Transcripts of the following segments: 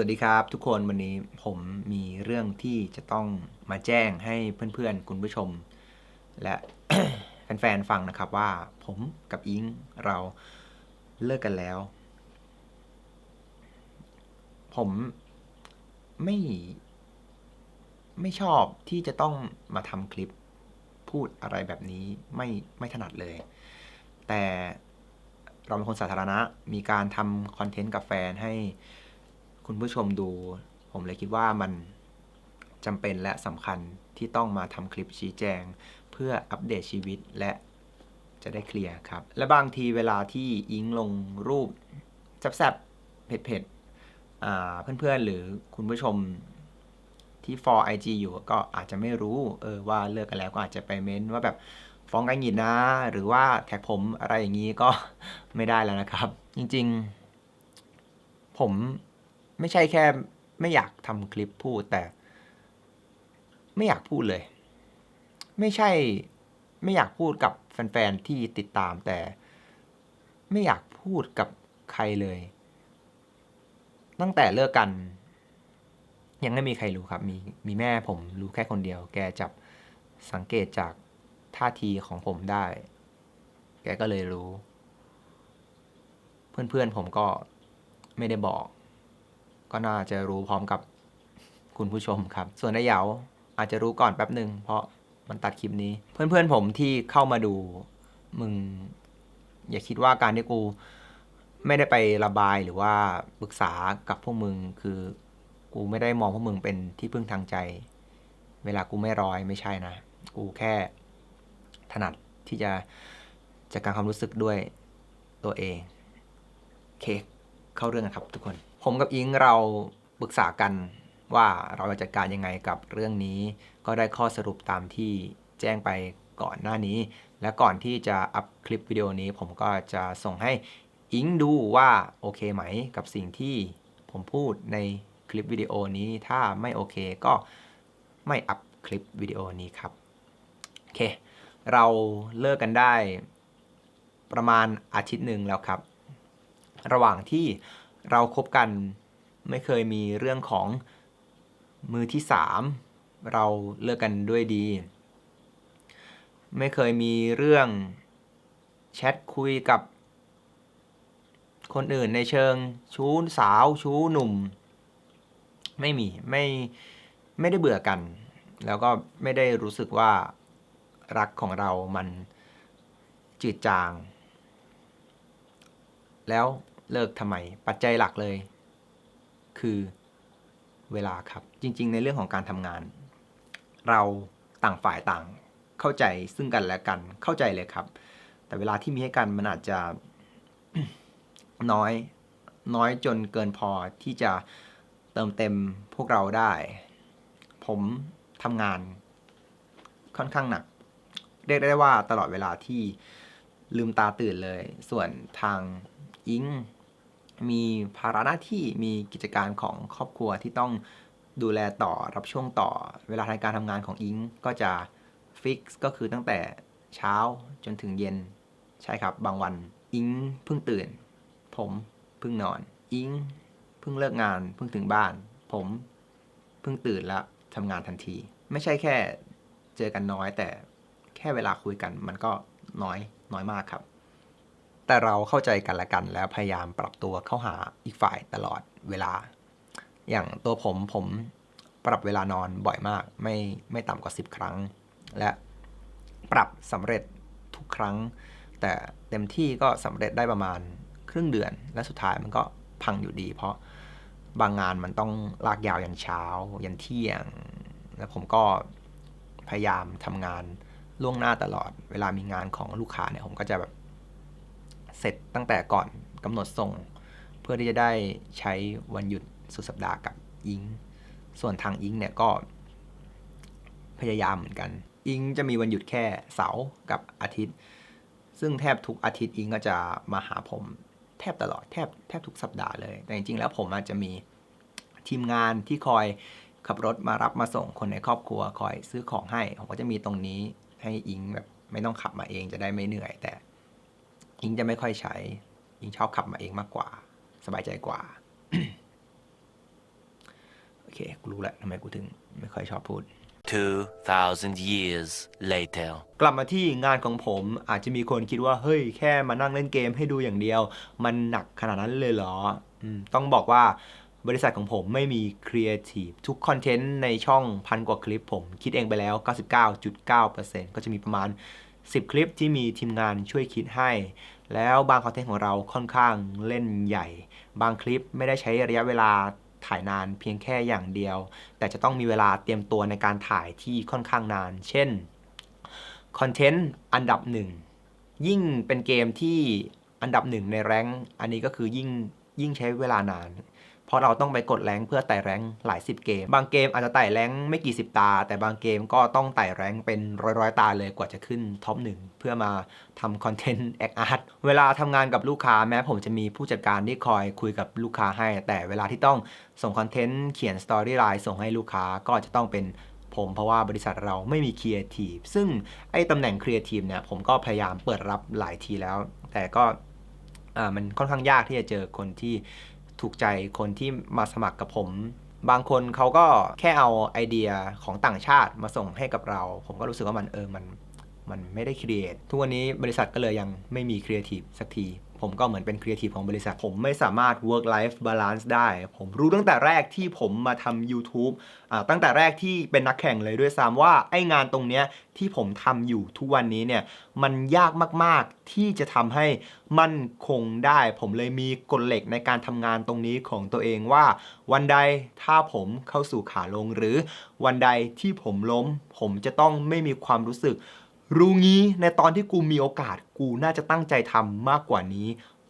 วัสดีครับ ทุกคนวันนี้ผมมีเรื่องที่จะต้องมาแจ้งให้เพื่อนๆ คุณผู้ชม และ แฟนๆ ฟังนะครับว่าผมกับอิงเราเลิกกันแล้ว ผมไม่ ไม่ชอบที่จะต้องมาทำคลิปพูดอะไรแบบนี้ไม่ไม่ถนัดเลย แต่เราเป็นคนสาธารณะมีการทำคอนเทนต์กับแฟนให้ คุณผู้ชมดู ผมเลยคิดว่ามันจำเป็นและสำคัญที่ต้องมาทำคลิปชี้แจง เพื่ออัปเดตชีวิตและจะได้เคลียร์ครับ และบางทีเวลาที่อิงลงรูปแซ่บๆเผ็ดๆเพื่อนๆ หรือคุณผู้ชมที่ for IG อยู่ก็อาจจะไม่รู้เออว่าเลิกกันแล้วก็อาจจะไปเม้นว่าแบบฟ้องกันหงิดนะ หรือว่าแท็กผมอะไรอย่างนี้ก็ไม่ได้แล้วนะครับ จริงๆ ผม ไม่ใช่แค่ ไม่อยากทำคลิปพูดแต่ ไม่อยากพูดเลย ไม่ใช่ ไม่อยากพูดกับแฟนๆที่ติดตามแต่ ไม่อยากพูดกับใครเลย ตั้งแต่เลิกกัน ยังไม่มีใครรู้ครับ มีมีแม่ผมรู้แค่คนเดียว แกจับสังเกตจากท่าทีของผมได้ แกก็เลยรู้ เพื่อนๆผมก็ไม่ได้บอก ก็น่าจะรู้พร้อมกับคุณผู้ชมครับ ส่วนนายเหยาอาจจะรู้ก่อนแป๊บหนึ่งเพราะมันตัดคลิปนี้ เพื่อนๆผมที่เข้ามาดู มึง อย่าคิดว่าการที่กู ไม่ได้ไประบายหรือว่าปรึกษากับพวกมึงคือกูไม่ได้มองพวกมึงเป็นที่พึ่งทางใจ เวลากูไม่ร้อยไม่ใช่นะ กูแค่ถนัดที่จะจัดการความรู้สึกด้วยตัวเองโอเคเข้าเรื่องกันครับทุกคน ผมกับอิงเราปรึกษากันว่าเราจะจัดการยังไงกับเรื่องนี้ ก็ได้ข้อสรุปตามที่แจ้งไปก่อนหน้านี้ และก่อนที่จะอัพคลิปวิดีโอนี้ ผมก็จะส่งให้อิงดูว่าโอเคไหมกับสิ่งที่ผมพูดในคลิปวิดีโอนี้ถ้าไม่โอเคก็ไม่อัพคลิปวิดีโอนี้ครับโอเค เราเลิกกันได้ประมาณอาทิตย์หนึ่งแล้วครับ ระหว่างที่ เราครบกันไม่เคยมีเรื่องของมือที่สามเราเลิกกันด้วยดี ไม่เคยมีเรื่องแชทคุยกับ คนอื่นในเชิงชู้สาวชู้หนุ่ม ไม่มีไม่ไม่ได้เบื่อกัน แล้วก็ไม่ได้รู้สึกว่ารักของเรามันจืดจาง แล้ว เลิกทำไม ปัจจัยหลักเลย คือเวลาครับ จริง ๆ ในเรื่องของการทำงาน เราต่างฝ่ายต่าง เข้าใจซึ่งกันและกันเข้าใจเลยครับ แต่เวลาที่มีให้กันมันอาจจะน้อยน้อยจนเกินพอที่จะเติมเต็มพวกเราได้ ผมทำงานค่อนข้างหนัก เรียกได้ว่าตลอดเวลาที่ลืมตาตื่นเลย ส่วนทางอิง มีภาระหน้าที่มีกิจการของครอบครัวที่ต้องดูแลต่อรับช่วงต่อ เวลาในการทำงานของอิงก็จะฟิกก็คือตั้งแต่เช้าจนถึงเย็น ใช่ครับ บางวัน อิงเพิ่งตื่น ผมเพิ่งนอน อิงเพิ่งเลิกงานเพิ่งถึงบ้าน ผมเพิ่งตื่นแล้วทำงานทันที ไม่ใช่แค่เจอกันน้อยแต่แค่เวลาคุยกันมันก็น้อยน้อยมากครับ แต่เราเข้าใจกันและกัน แล้วพยายามปรับตัวเข้าหาอีกฝ่ายตลอดเวลา อย่างตัวผมผมปรับเวลานอนบ่อยมาก ไม่ไม่ต่ำกว่า 10 ครั้ง และปรับสำเร็จทุกครั้ง แต่เต็มที่ก็สำเร็จได้ประมาณครึ่งเดือน และสุดท้ายมันก็พังอยู่ดี เพราะบางงานมันต้องลากยาวยันเช้า ยันเที่ยง แล้วผมก็พยายามทำงานล่วงหน้าตลอด เวลามีงานของลูกค้าเนี่ยผมก็จะแบบ เสร็จตั้งแต่ก่อนกำหนดส่ง เพื่อที่จะได้ใช้วันหยุดสุดสัปดาห์กับอิง ส่วนทางอิงเนี่ยก็พยายามเหมือนกัน อิงจะมีวันหยุดแค่เสาร์กับอาทิตย์ ซึ่งแทบทุกอาทิตย์อิงก็จะมาหาผมแทบตลอดแทบแทบทุกสัปดาห์เลย แต่จริงๆแล้วผมอาจจะมีทีมงานที่คอยขับรถมารับมาส่งคนในครอบครัว คอยซื้อของให้ ผมก็จะมีตรงนี้ให้อิงแบบไม่ต้องขับมาเองจะได้ไม่เหนื่อย แต่ อิงจะไม่ค่อยใช้ อิงชอบขับมาเองมากกว่า สบายใจกว่าเค กูรู้แล้วทำไมกูถึงไม่ค่อยชอบพูด2,000 years later. กลับมาที่งานของผมอาจจะมีคนคิดว่า เฮ้ยแค่มานั่งเล่นเกมให้ดูอย่างเดียว มันหนักขนาดนั้นเลยเหรออืมต้องบอกว่าบริษัทของผมไม่มีครีเอทีฟทุกคอนเทนต์ในช่องพันกว่าคลิปผมคิดเองไปแล้ว 99.9%ก็จะมีประมาณ 10 คลิปที่มีทีมงานช่วยคิดให้ แล้วบางคอนเทนต์ของเราค่อนข้างเล่นใหญ่ บางคลิปไม่ได้ใช้ระยะเวลาถ่ายนานเพียงแค่อย่างเดียว แต่จะต้องมีเวลาเตรียมตัวในการถ่ายที่ค่อนข้างนาน เช่นคอนเทนต์อันดับหนึ่งยิ่งเป็นเกมที่อันดับหนึ่งในแรงอันนี้ก็คือยิ่งยิ่งใช้เวลานาน เพราะเราต้องไปกดแรงเพื่อไต่แรงหลายสิบเกม บางเกมอาจจะไต่แรงไม่กี่สิบตา แต่บางเกมก็ต้องไต่แรงเป็นร้อยร้อยๆ ตาเลยกว่าจะขึ้นท็อปหนึ่งเพื่อมาทำคอนเทนต์แอคอาร์ตเวลาทำงานกับลูกค้าแม้ผมจะมีผู้จัดการที่คอยคุยกับลูกค้าให้ แต่เวลาที่ต้องส่งคอนเทนต์เขียนสตอรี่ไลน์ส่งให้ลูกค้าก็จะต้องเป็นผมเพราะว่าบริษัทเราไม่มีครีเอทีฟซึ่งไอ้ตำแหน่งครีเอทีฟเนี่ยผมก็พยายามเปิดรับหลายทีแล้ว แต่ก็อ่ามันค่อนข้างยากที่จะเจอคนที่ ถูกใจคนที่มาสมัครกับผม บางคนเขาก็แค่เอาไอเดียของต่างชาติมาส่งให้กับเรา ผมก็รู้สึกว่ามันเออมันมันไม่ได้ครีเอททุกวันนี้บริษัทก็เลยยังไม่มีครีเอทีฟสักที ผมก็เหมือนเป็นครีเอทีฟของบริษัท ผมไม่สามารถ work life balance ได้ ผมรู้ตั้งแต่แรกที่ผมมาทำ YouTube อ่าตั้งแต่แรกที่เป็นนักแข่งเลยด้วยซ้ำว่า ไอ้งานตรงเนี้ยที่ผมทำอยู่ทุกวันนี้เนี่ย มันยากมาก ๆ ที่จะทำให้มั่นคงได้ ผมเลยมีกลเหล็กในการทำงานตรงนี้ของตัวเองว่า วันใดถ้าผมเข้าสู่ขาลงหรือวันใดที่ผมล้ม ผมจะต้องไม่มีความรู้สึก รู้งี้ในตอนที่กูมีโอกาส กูน่าจะตั้งใจทำมากกว่านี้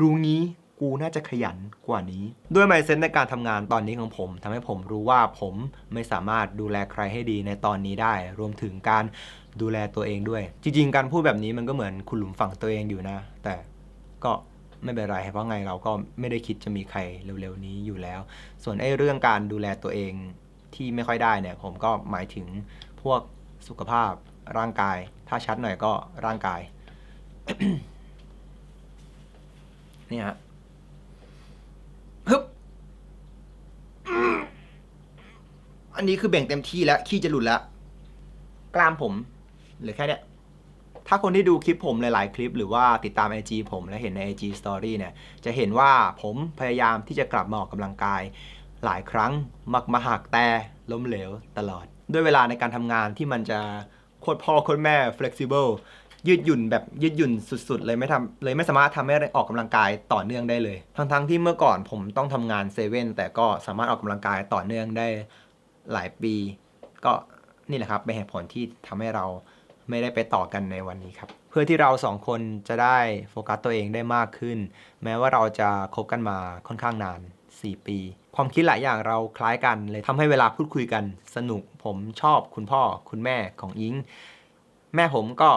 รู้งี้กูน่าจะขยันกว่านี้ ด้วยไมเซ็ตในการทำงานตอนนี้ของผมทำให้ผมรู้ว่าผมไม่สามารถดูแลใครให้ดีในตอนนี้ได้ รวมถึงการดูแลตัวเองด้วย จริง ๆ การพูดแบบนี้มันก็เหมือนคุณหลุมฝังตัวเองอยู่นะ แต่ก็ไม่เป็นไรเพราะไงเราก็ไม่ได้คิดจะมีใครเร็วๆนี้อยู่แล้ว ส่วนไอ้เรื่องการดูแลตัวเองที่ไม่ค่อยได้เนี่ย ผมก็หมายถึงพวกสุขภาพ ร่างกาย ถ้าชัดหน่อยก็ร่างกาย นี่ฮะฮึบอันนี้คือแบ่งเต็มที่แล้ว ขี้จะหลุดแล้ว กล้ามผมเหลือแค่เนี้ยถ้าคนที่ดูคลิปผมหลาย ๆ คลิป หรือว่าติดตาม IG ผมและเห็นใน IG Story เนี่ย จะเห็นว่าผมพยายามที่จะกลับมาออกกำลังกาย หลายครั้งมักมาหักแต่ล้มเหลวตลอด ด้วยเวลาในการทำงานที่มันจะ โคตรพ่อโคตรแม่ flexible ยืดหยุ่นแบบยืดหยุ่นสุดๆ เลยไม่ทำเลยไม่สามารถทำให้ออกกำลังกายต่อเนื่องได้เลย ทั้งๆที่เมื่อก่อนผมต้องทำงานเซเว่นแต่ก็สามารถออกกำลังกายต่อเนื่องได้หลายปี ก็นี่แหละครับเป็นเหตุผลที่ทำให้เราไม่ได้ไปต่อกันในวันนี้ครับ เพื่อที่เราสองคนจะได้โฟกัสตัวเองได้มากขึ้น แม้ว่าเราจะคบกันมาค่อนข้างนาน 4 ปี ความคิดหลายอย่างเราคล้ายกัน เลยทำให้เวลาพูดคุยกันสนุก ผมชอบคุณพ่อคุณแม่ของอิง แม่ผมก็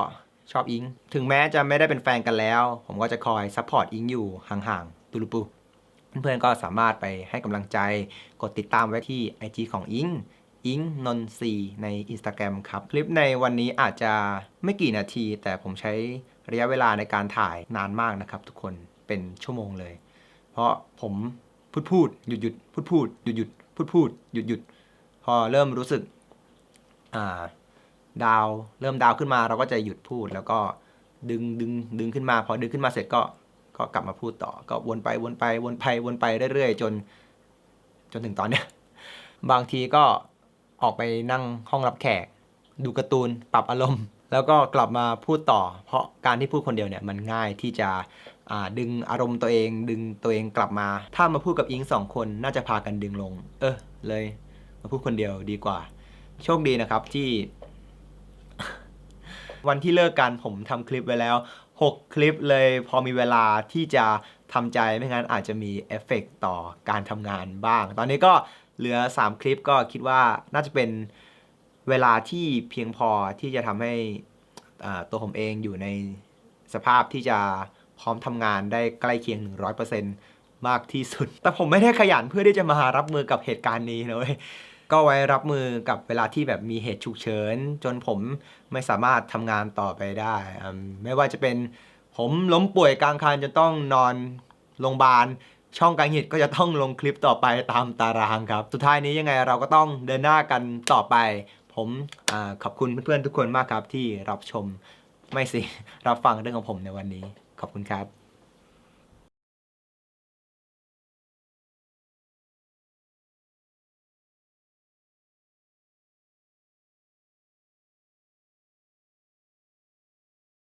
ชอบอิง ถึงแม้จะไม่ได้เป็นแฟนกันแล้ว ผมก็จะคอยซัพพอร์ตอิงอยู่ห่างๆตุลุปูเพื่อนๆก็สามารถไปให้กำลังใจ กดติดตามไว้ที่ IG ของอิงอิงนนซีใน Instagram ครับ คลิปในวันนี้อาจจะไม่กี่นาที แต่ผมใช้ระยะเวลาในการถ่ายนานมากนะครับทุกคนเป็นชั่วโมงเลย เพราะผม พูดพูดหยุดหยุดพูดพูดหยุดหยุดพูดพูดหยุดหยุดพอเริ่มรู้สึกอ่าดาวเริ่มดาวขึ้นมาเราก็จะหยุดพูดแล้วก็ดึงดึงดึงขึ้นมาพอดึงขึ้นมาเสร็จก็ก็กลับมาพูดต่อ ก็วนไปวนไปวนไปวนไปเรื่อยๆ จน จนถึงตอนเนี้ยบางทีก็ออกไปนั่งห้องรับแขก ดูการ์ตูนปรับอารมณ์ แล้วก็กลับมาพูดต่อ เพราะการที่พูดคนเดียวเนี่ยมันง่ายที่จะ ดึงอารมณ์ตัวเอง ดึงตัวเองกลับมา ถ้ามาพูดกับอิงสองคนน่าจะพากันดึงลง เออ เลย มาพูดคนเดียวดีกว่า โชคดีนะครับที่ วันที่เลิกกันผมทำคลิปไว้แล้ว 6 คลิปเลยพอมีเวลาที่จะทำใจไม่งั้นอาจจะมีเอฟเฟกต์ต่อการทำงานบ้าง ตอนนี้ก็เหลือ 3 คลิปก็คิดว่าน่าจะเป็นเวลาที่เพียงพอที่จะทำให้ตัวผมเองอยู่ในสภาพที่จะ พร้อมทำงานได้ใกล้เคียง 100%มากที่สุด แต่ผมไม่ได้ขยันเพื่อที่จะมารับมือกับเหตุการณ์นี้นะเว้ยก็ไว้รับมือกับเวลาที่แบบมีเหตุฉุกเฉิน จนผมไม่สามารถทำงานต่อไปได้ ไม่ว่าจะเป็นผมล้มป่วยกลางคันจนต้องนอนโรงพยาบาลช่องกังหิตก็จะต้องลงคลิปต่อไปตามตารางครับ สุดท้ายนี้ยังไงเราก็ต้องเดินหน้ากันต่อไป ผมอขอบคุณเพื่อนๆทุกคนมากครับที่รับชมไม่สิ รับฟังเรื่องของผมในวันนี้ ขอบคุณครับ